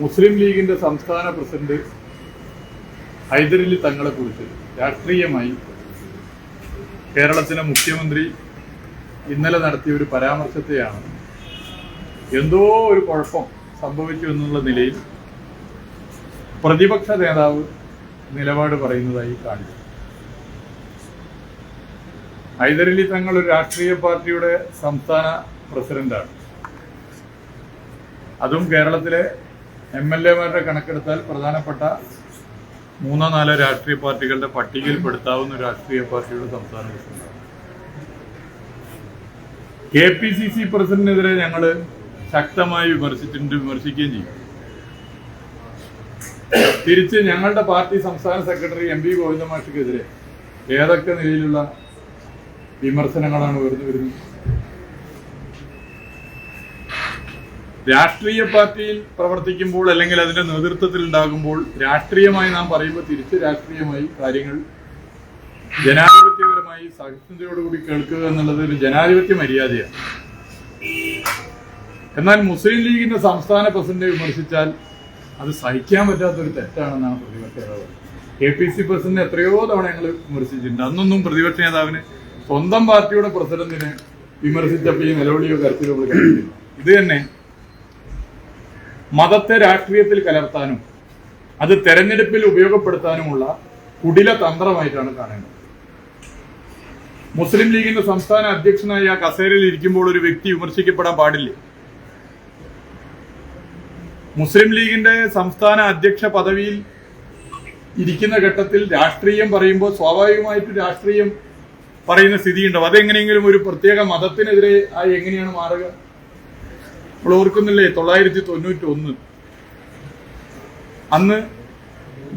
മുസ്ലിം ലീഗിന്റെ സംസ്ഥാന പ്രസിഡന്റ് ഹൈദരലി തങ്ങളെ കുറിച്ച് രാഷ്ട്രീയമായി കേരളത്തിലെ മുഖ്യമന്ത്രി ഇന്നലെ നടത്തിയ ഒരു പരാമർശത്തെയാണ് എന്തോ ഒരു കുഴപ്പം സംഭവിച്ചു എന്നുള്ള നിലയിൽ പ്രതിപക്ഷ നേതാവ് നിലപാട് പറയുന്നതായി കാണിച്ചു ഹൈദരലി തങ്ങൾ ഒരു രാഷ്ട്രീയ പാർട്ടിയുടെ സംസ്ഥാന പ്രസിഡന്റാണ്. അതും കേരളത്തിലെ എം എൽ എമാരുടെ കണക്കെടുത്താൽ പ്രധാനപ്പെട്ട മൂന്നോ നാലോ രാഷ്ട്രീയ പാർട്ടികളുടെ പട്ടികയിൽപ്പെടുത്താവുന്ന രാഷ്ട്രീയ പാർട്ടിയുടെ സംസ്ഥാന president K P C C പ്രസിഡന്റിനെതിരെ ഞങ്ങൾ ശക്തമായി വിമർശിച്ചിട്ടുണ്ട് വിമർശിക്കുകയും ചെയ്യും. തിരിച്ച് ഞങ്ങളുടെ പാർട്ടി സംസ്ഥാന സെക്രട്ടറി എം പി ഗോവിന്ദമാഷിക്കെതിരെ ഏതൊക്കെ നിലയിലുള്ള വിമർശനങ്ങളാണ് ഉയർന്നു വരുന്നത്? രാഷ്ട്രീയ പാർട്ടിയിൽ പ്രവർത്തിക്കുമ്പോൾ അല്ലെങ്കിൽ അതിന്റെ നേതൃത്വത്തിൽ ഉണ്ടാകുമ്പോൾ രാഷ്ട്രീയമായി നാം പറയുമ്പോൾ തിരിച്ച് രാഷ്ട്രീയമായി കാര്യങ്ങൾ ജനാധിപത്യപരമായി സഹിഷ്ണുതയോടുകൂടി കേൾക്കുക എന്നുള്ളത് ഒരു ജനാധിപത്യ മര്യാദയാണ്. എന്നാൽ മുസ്ലിം ലീഗിന്റെ സംസ്ഥാന പ്രസിഡന്റെ വിമർശിച്ചാൽ അത് സഹിക്കാൻ പറ്റാത്തൊരു തെറ്റാണെന്നാണ് പ്രതിപക്ഷ നേതാവ് കെ പി സി പ്രസിഡന്റ് എത്രയോ തവണ ഞങ്ങൾ വിമർശിച്ചിട്ടുണ്ട്. അന്നൊന്നും പ്രതിപക്ഷ നേതാവിന് സ്വന്തം പാർട്ടിയുടെ പ്രസിഡന്റിനെ വിമർശിച്ചപ്പോൾ ഈ നിലവിളിയോ കരുത്തിലോ ഇത് തന്നെ മതത്തെ രാഷ്ട്രീയത്തിൽ കലർത്താനും അത് തെരഞ്ഞെടുപ്പിൽ ഉപയോഗപ്പെടുത്താനുമുള്ള കുടില തന്ത്രമായിട്ടാണ് കാണേണ്ടത്. മുസ്ലിം ലീഗിന്റെ സംസ്ഥാന അധ്യക്ഷനായ കസേരയിൽ ഇരിക്കുമ്പോൾ ഒരു വ്യക്തി വിമർശിക്കപ്പെടാൻ പാടില്ലേ? മുസ്ലിം ലീഗിന്റെ സംസ്ഥാന അധ്യക്ഷ പദവിയിൽ ഇരിക്കുന്ന ഘട്ടത്തിൽ രാഷ്ട്രീയം പറയുമ്പോൾ സ്വാഭാവികമായിട്ട് രാഷ്ട്രീയം പറയുന്ന സ്ഥിതിയുണ്ടാവും. അതെങ്ങനെയെങ്കിലും ഒരു പ്രത്യേക മതത്തിനെതിരെ എങ്ങനെയാണ് മാറുക? നമ്മൾ ഓർക്കുന്നില്ലേ തൊള്ളായിരത്തി തൊണ്ണൂറ്റി ഒന്ന് അന്ന്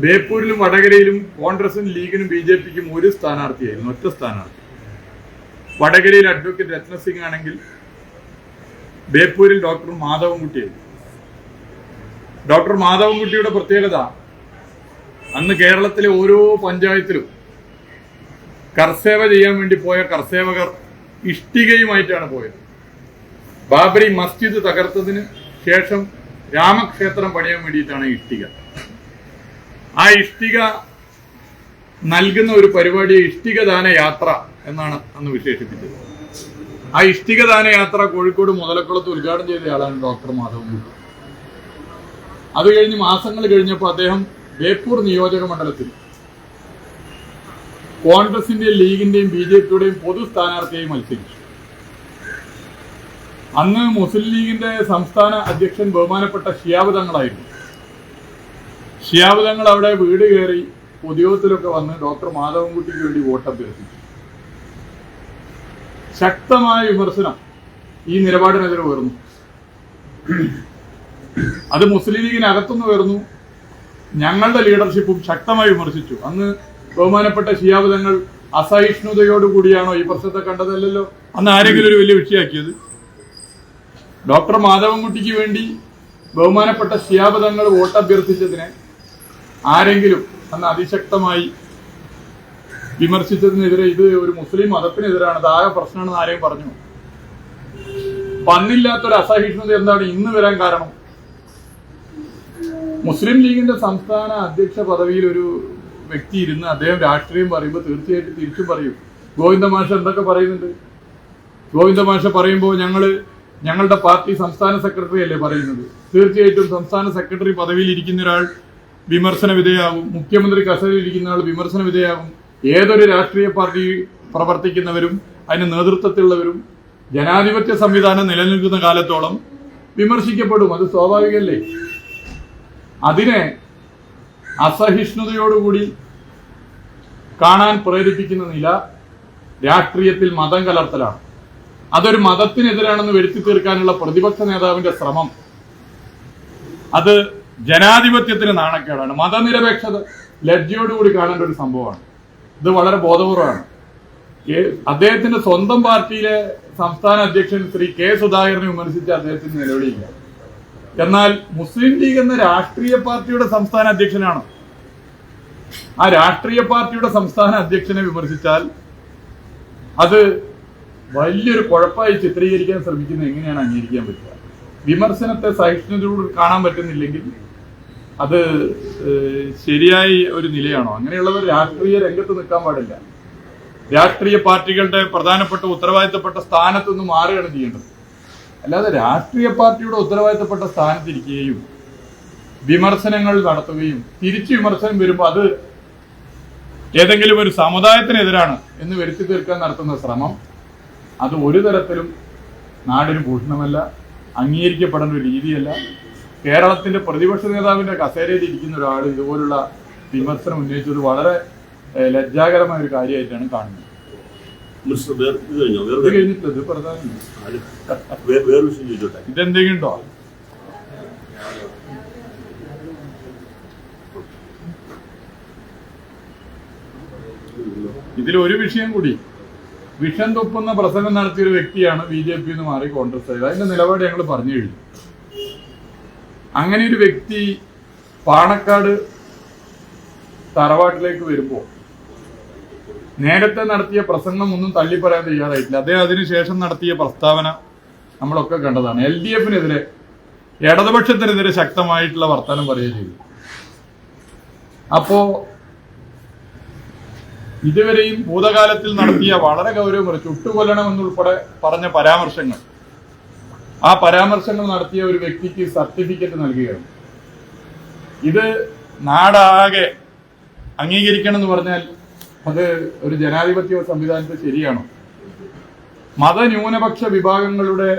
ബേപ്പൂരിലും വടകരയിലും കോൺഗ്രസിനും ലീഗിനും ബി ജെ പിക്കും ഒരു സ്ഥാനാർത്ഥിയായിരുന്നു ഒറ്റ സ്ഥാനാർത്ഥി. വടകരയിൽ അഡ്വക്കേറ്റ് രത്നസിംഗ് ആണെങ്കിൽ ബേപ്പൂരിൽ ഡോക്ടർ മാധവൻകുട്ടിയായിരുന്നു. ഡോക്ടർ മാധവൻകുട്ടിയുടെ പ്രത്യേകത അന്ന് കേരളത്തിലെ ഓരോ പഞ്ചായത്തിലും കർസേവ ചെയ്യാൻ വേണ്ടി പോയ കർസേവകർ ഇഷ്ടികയുമായിട്ടാണ് പോയത്. ബാബരി മസ്ജിദ് തകർത്തതിന് ശേഷം രാമക്ഷേത്രം പണിയാൻ വേണ്ടിയിട്ടാണ് ഇഷ്ടിക. ആ ഇഷ്ടിക നൽകുന്ന ഒരു പരിപാടി ഇഷ്ടികദാന യാത്ര എന്നാണ് അന്ന് വിശേഷിപ്പിച്ചത്. ആ ഇഷ്ടികദാന യാത്ര കോഴിക്കോട് മുതലക്കുളത്ത് ഉദ്ഘാടനം ചെയ്തയാളാണ് ഡോക്ടർ മാധവൻ അത് കഴിഞ്ഞ് മാസങ്ങൾ കഴിഞ്ഞപ്പോൾ അദ്ദേഹം ബേപ്പൂർ നിയോജക മണ്ഡലത്തിൽ കോൺഗ്രസിന്റെയും ലീഗിന്റെയും ബി ജെ പിയുടെയും പൊതു സ്ഥാനാർത്ഥിയായി മത്സരിച്ചു. അന്ന് മുസ്ലിം ലീഗിന്റെ സംസ്ഥാന അധ്യക്ഷൻ ബഹുമാനപ്പെട്ട ഷിയാബ് തങ്ങളായിരുന്നു ഷിയാബ് തങ്ങൾ അവിടെ വീട് കയറി പൊതുയോഗത്തിലൊക്കെ വന്ന് ഡോക്ടർ മാധവൻകുട്ടിക്ക് വേണ്ടി വോട്ട് അഭ്യർത്ഥിച്ചു. ശക്തമായ വിമർശനം ഈ നിലപാടിനെതിരെ ഉയർന്നു. അത് മുസ്ലിം ലീഗിനകത്തുനിന്ന് ഉയർന്നു. ഞങ്ങളുടെ ലീഡർഷിപ്പും ശക്തമായി വിമർശിച്ചു. അന്ന് ബഹുമാനപ്പെട്ട ഷിയാബ് തങ്ങൾ അസഹിഷ്ണുതയോടുകൂടിയാണോ ഈ പ്രശ്നത്തെ കണ്ടതല്ലല്ലോ? അന്ന് ആരെങ്കിലും ഒരു വലിയ വിഷയമാക്കിയത്? ഡോക്ടർ മാധവൻകുട്ടിക്ക് വേണ്ടി ബഹുമാനപ്പെട്ട ഷിയാബ് തങ്ങൾ വോട്ട് അഭ്യർത്ഥിച്ചതിനെ ആരെങ്കിലും അന്ന് അതിശക്തമായി വിമർശിച്ചതിനെതിരെ ഇത് ഒരു മുസ്ലിം മതത്തിനെതിരാണ് ദാഹ പ്രശ്നമാണെന്ന് ആരെയും പറഞ്ഞു. വന്നില്ലാത്തൊരു അസഹിഷ്ണുത എന്താണ് ഇന്ന് വരാൻ കാരണം? മുസ്ലിം ലീഗിന്റെ സംസ്ഥാന അധ്യക്ഷ പദവിയിൽ ഒരു വ്യക്തി ഇരുന്ന് അദ്ദേഹം രാഷ്ട്രീയം പറയുമ്പോൾ തീർച്ചയായിട്ടും തിരിച്ചും പറയും. ഗോവിന്ദ മാഷ എന്തൊക്കെ പറയുന്നുണ്ട്? ഗോവിന്ദ മാഷ പറയുമ്പോൾ ഞങ്ങൾ ഞങ്ങളുടെ പാർട്ടി സംസ്ഥാന സെക്രട്ടറി അല്ലേ പറയുന്നത്? തീർച്ചയായിട്ടും സംസ്ഥാന സെക്രട്ടറി പദവിയിൽ ഇരിക്കുന്ന ഒരാൾ വിമർശന വിധേയാകും മുഖ്യമന്ത്രി കസേരയിൽ ഇരിക്കുന്ന ആൾ വിമർശന വിധേയാകും ഏതൊരു രാഷ്ട്രീയ പാർട്ടി പ്രവർത്തിക്കുന്നവരും അതിന് നേതൃത്വത്തിലുള്ളവരും ജനാധിപത്യ സംവിധാനം നിലനിൽക്കുന്ന കാലത്തോളം വിമർശിക്കപ്പെടും. അത് സ്വാഭാവികമല്ലേ? അതിനെ അസഹിഷ്ണുതയോടുകൂടി കാണാൻ പ്രേരിപ്പിക്കുന്ന നില രാഷ്ട്രീയത്തിൽ മതം കലർത്തലാണ്. അതൊരു മതത്തിനെതിരാണെന്ന് വരുത്തി തീർക്കാനുള്ള പ്രതിപക്ഷ നേതാവിന്റെ ശ്രമം. അത് ജനാധിപത്യത്തിന് നാണക്കേടാണ്. മതനിരപേക്ഷത ലജ്ജയോടുകൂടി കാണേണ്ട ഒരു സംഭവമാണ്. ഇത് വളരെ ബോധപൂർവമാണ്. അദ്ദേഹത്തിന്റെ സ്വന്തം പാർട്ടിയിലെ സംസ്ഥാന അധ്യക്ഷൻ ശ്രീ കെ സുധാകരനെ വിമർശിച്ച അദ്ദേഹത്തിന് നിലവിളിയില്ല. എന്നാൽ മുസ്ലിം ലീഗ് എന്ന രാഷ്ട്രീയ പാർട്ടിയുടെ സംസ്ഥാന അധ്യക്ഷനാണ്. ആ രാഷ്ട്രീയ പാർട്ടിയുടെ സംസ്ഥാന അധ്യക്ഷനെ വിമർശിച്ചാൽ അത് വലിയൊരു കുഴപ്പമായി ചിത്രീകരിക്കാൻ ശ്രമിക്കുന്നത് എങ്ങനെയാണ് അംഗീകരിക്കാൻ പറ്റുക? വിമർശനത്തെ സഹിഷ്ണുതയോട് കാണാൻ പറ്റുന്നില്ലെങ്കിൽ അത് ശരിയായി ഒരു നിലയാണോ? അങ്ങനെയുള്ളവർ രാഷ്ട്രീയ രംഗത്ത് നിൽക്കാൻ പാടില്ല. രാഷ്ട്രീയ പാർട്ടികളുടെ പ്രധാനപ്പെട്ട ഉത്തരവാദിത്തപ്പെട്ട സ്ഥാനത്ത് നിന്ന് മാറുകയാണ് ചെയ്യേണ്ടത്. അല്ലാതെ രാഷ്ട്രീയ പാർട്ടിയുടെ ഉത്തരവാദിത്തപ്പെട്ട സ്ഥാനത്തിരിക്കുകയും വിമർശനങ്ങൾ നടത്തുകയും തിരിച്ചു വിമർശനം വരുമ്പോൾ അത് ഏതെങ്കിലും ഒരു സമുദായത്തിനെതിരാണ് എന്ന് വരുത്തി തീർക്കാൻ നടത്തുന്ന ശ്രമം അത് ഒരു തരത്തിലും നാടിന് ഭൂഷണമല്ല അംഗീകരിക്കപ്പെടേണ്ട ഒരു രീതിയല്ല. കേരളത്തിന്റെ പ്രതിപക്ഷ നേതാവിന്റെ കസേരയിൽ ഇരിക്കുന്ന ഒരാൾ ഇതുപോലുള്ള വിമർശനം ഉന്നയിച്ചത് വളരെ ലജ്ജാകരമായ ഒരു കാര്യമായിട്ടാണ് കാണുന്നത്. ഇതെന്തെങ്കിലും ഉണ്ടോ ഇതിൽ ഒരു വിഷയം കൂടി. വിഷം തുപ്പുന്ന പ്രസംഗം നടത്തിയ ഒരു വ്യക്തിയാണ് ബി ജെ പി എന്ന് മാറി കോൺഗ്രസ് ആയത്. അതിന്റെ നിലപാട് ഞങ്ങൾ പറഞ്ഞു കഴിഞ്ഞു. അങ്ങനെ ഒരു വ്യക്തി പാണക്കാട് തറവാട്ടിലേക്ക് വരുമ്പോൾ നേരത്തെ നടത്തിയ പ്രസംഗം ഒന്നും തള്ളിപ്പറയാൻ തയ്യാറായിട്ടില്ല. അദ്ദേഹം അതിനുശേഷം നടത്തിയ പ്രസ്താവന നമ്മളൊക്കെ കണ്ടതാണ്. എൽ ഡി എഫിനെതിരെ ഇടതുപക്ഷത്തിനെതിരെ ശക്തമായിട്ടുള്ള വർത്തമാനം പറയുകയും ചെയ്തു. അപ്പോ ഇതുവരെയും ഭൂതകാലത്തിൽ നടത്തിയ വളരെ ഗൗരവമുള്ള ചുട്ടുകൊല്ലണം എന്നുൾപ്പെടെ പറഞ്ഞ പരാമർശങ്ങൾ. ആ പരാമർശങ്ങൾ നടത്തിയ ഒരു വ്യക്തിക്ക് സർട്ടിഫിക്കറ്റ് നൽകുകയാണ്. ഇത് നാടാകെ അംഗീകരിക്കണം എന്ന് പറഞ്ഞാൽ അത് ഒരു ജനാധിപത്യ സംവിധാനത്തിൽ ശരിയാണോ? മതന്യൂനപക്ഷ വിഭാഗങ്ങളുടെ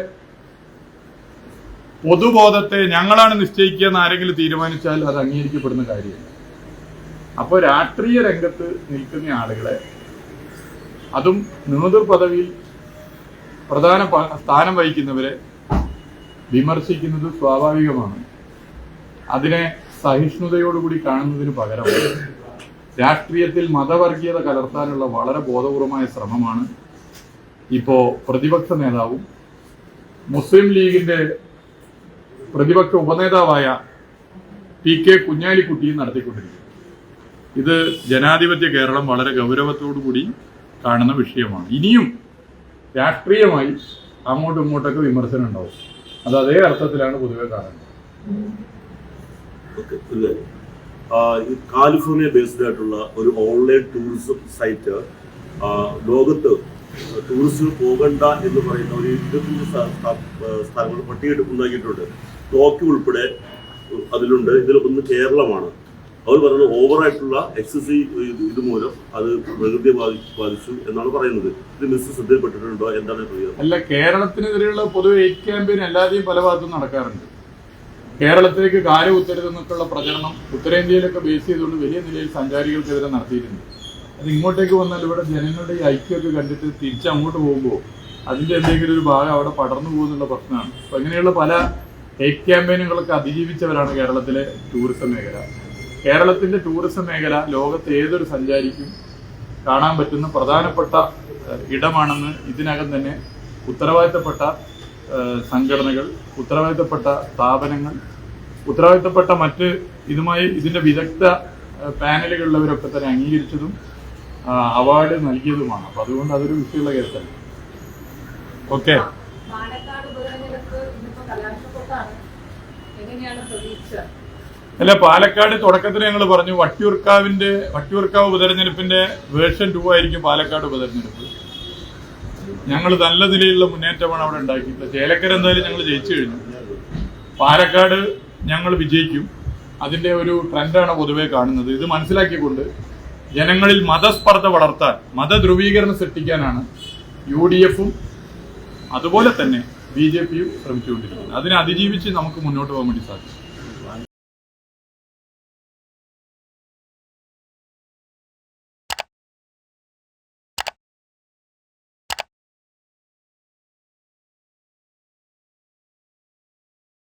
പൊതുബോധത്തെ ഞങ്ങളാണ് നിശ്ചയിക്കുക എന്ന് ആരെങ്കിലും തീരുമാനിച്ചാൽ അത് അംഗീകരിക്കപ്പെടുന്ന കാര്യമല്ല. അപ്പോൾ രാഷ്ട്രീയ രംഗത്ത് നിൽക്കുന്ന ആളുകളെ അതും നേതൃ പദവിയിൽ പ്രധാന സ്ഥാനം വഹിക്കുന്നവരെ വിമർശിക്കുന്നത് സ്വാഭാവികമാണ്. അതിനെ സഹിഷ്ണുതയോടുകൂടി കാണുന്നതിന് പകരം രാഷ്ട്രീയത്തിൽ മതവർഗീയത കലർത്താനുള്ള വളരെ ബോധപൂർവമായ ശ്രമമാണ് ഇപ്പോൾ പ്രതിപക്ഷ നേതാവും മുസ്ലിം ലീഗിന്റെ പ്രതിപക്ഷ ഉപനേതാവായ പി കെ കുഞ്ഞാലിക്കുട്ടിയും നടത്തിക്കൊണ്ടിരിക്കുന്നത്. ഇത് ജനാധിപത്യ കേരളം വളരെ ഗൗരവത്തോടു കൂടി കാണുന്ന വിഷയമാണ്. ഇനിയും രാഷ്ട്രീയമായി അങ്ങോട്ടും ഇങ്ങോട്ടൊക്കെ വിമർശനം ഉണ്ടാവും. അത് അതേ അർത്ഥത്തിലാണ് പൊതുവെ കാണുന്നത്. കാലിഫോർണിയ ബേസ്ഡ് ആയിട്ടുള്ള ഒരു ഓൺലൈൻ ടൂറിസം സൈറ്റ് ലോകത്ത് ടൂറിസ്റ്റുകൾ പോകണ്ട എന്ന് പറയുന്ന ഒരു ഇരുപത്തഞ്ച് സ്ഥലങ്ങൾ സ്ഥ- സ്ഥലങ്ങൾ പട്ടികയെടുപ്പുണ്ടാക്കിയിട്ടുണ്ട് ടോക്കിയോ ഉൾപ്പെടെ അതിലുണ്ട്. ഇതിൽ ഒന്ന് കേരളമാണ്. അവർ പറയുന്നത് ഓവറായിട്ടുള്ള എക്സസൈസ് ഇത് മൂലം അത് പ്രകൃതിയെ ബാധിച്ചു എന്നാണ് പറയുന്നത്. ഇത് മിസ് ശ്രദ്ധയിൽപ്പെട്ടിട്ടുണ്ടോ? എന്താണ് അല്ല കേരളത്തിനെതിരെയുള്ള പൊതുവെ എയ്റ്റ് ക്യാമ്പയിൻ എല്ലാതെയും പല ഭാഗത്തും നടക്കാറുണ്ട്. കേരളത്തിലേക്ക് കാൽ കുത്തരുതെന്നൊക്കെയുള്ള പ്രചരണം ഉത്തരേന്ത്യയിലൊക്കെ ബേസ് ചെയ്തുകൊണ്ട് വലിയ നിലയിൽ സഞ്ചാരികൾക്കെതിരെ നടത്തിയിട്ടുണ്ട്. അത് ഇങ്ങോട്ടേക്ക് വന്നാൽ ഇവിടെ ജനങ്ങളുടെ ഈ ഐക്യമൊക്കെ കണ്ടിട്ട് തിരിച്ച് അങ്ങോട്ട് പോകുമ്പോൾ അതിന്റെ എന്തെങ്കിലും ഒരു ഭാഗം അവിടെ പടർന്നു പോകുന്നുള്ള പ്രശ്നമാണ്. അപ്പം ഇങ്ങനെയുള്ള പല എയ്റ്റ് ക്യാമ്പയിനുകളൊക്കെ അതിജീവിച്ചവരാണ് കേരളത്തിലെ ടൂറിസം മേഖല. കേരളത്തിന്റെ ടൂറിസം മേഖല ലോകത്തെ ഏതൊരു സഞ്ചാരിക്കും കാണാൻ പറ്റുന്ന പ്രധാനപ്പെട്ട ഇടമാണെന്ന് ഇതിനകം തന്നെ ഉത്തരവാദിത്തപ്പെട്ട സംഘടനകൾ ഉത്തരവാദിത്തപ്പെട്ട സ്ഥാപനങ്ങൾ ഉത്തരവാദിത്തപ്പെട്ട മറ്റ് ഇതുമായി ഇതിന്റെ വിദഗ്ധ പാനലുകളിലുള്ളവരൊക്കെ തന്നെ അംഗീകരിച്ചതും അവാർഡ് നൽകിയതുമാണ്. അപ്പൊ അതുകൊണ്ട് അതൊരു വിഷയമുള്ള കേസല്ല. ഓക്കെ. എങ്ങനെയാണ് പ്രതീക്ഷ? അല്ല പാലക്കാട് തുടക്കത്തിൽ ഞങ്ങൾ പറഞ്ഞു വട്ടിയൂർക്കാവിന്റെ വട്ടിയൂർക്കാവ് ഉപതെരഞ്ഞെടുപ്പിന്റെ വേർഷൻ ടു ആയിരിക്കും പാലക്കാട് ഉപതെരഞ്ഞെടുപ്പ്. ഞങ്ങൾ നല്ല നിലയിലുള്ള മുന്നേറ്റമാണ് അവിടെ ഉണ്ടാക്കിയിട്ടുള്ളത്. ചേലക്കര എന്തായാലും ഞങ്ങൾ ജയിച്ചു കഴിഞ്ഞു. പാലക്കാട് ഞങ്ങൾ വിജയിക്കും. അതിന്റെ ഒരു ട്രെൻഡാണ് പൊതുവെ കാണുന്നത്. ഇത് മനസ്സിലാക്കിക്കൊണ്ട് ജനങ്ങളിൽ മതസ്പർദ്ധ വളർത്താൻ മതധ്രുവീകരണം സൃഷ്ടിക്കാനാണ് യു ഡി എഫും അതുപോലെ തന്നെ ബി ജെ പിയും ശ്രമിച്ചുകൊണ്ടിരിക്കുന്നത്. അതിനെ അതിജീവിച്ച് നമുക്ക് മുന്നോട്ട് പോകാൻ വേണ്ടി സാധിക്കും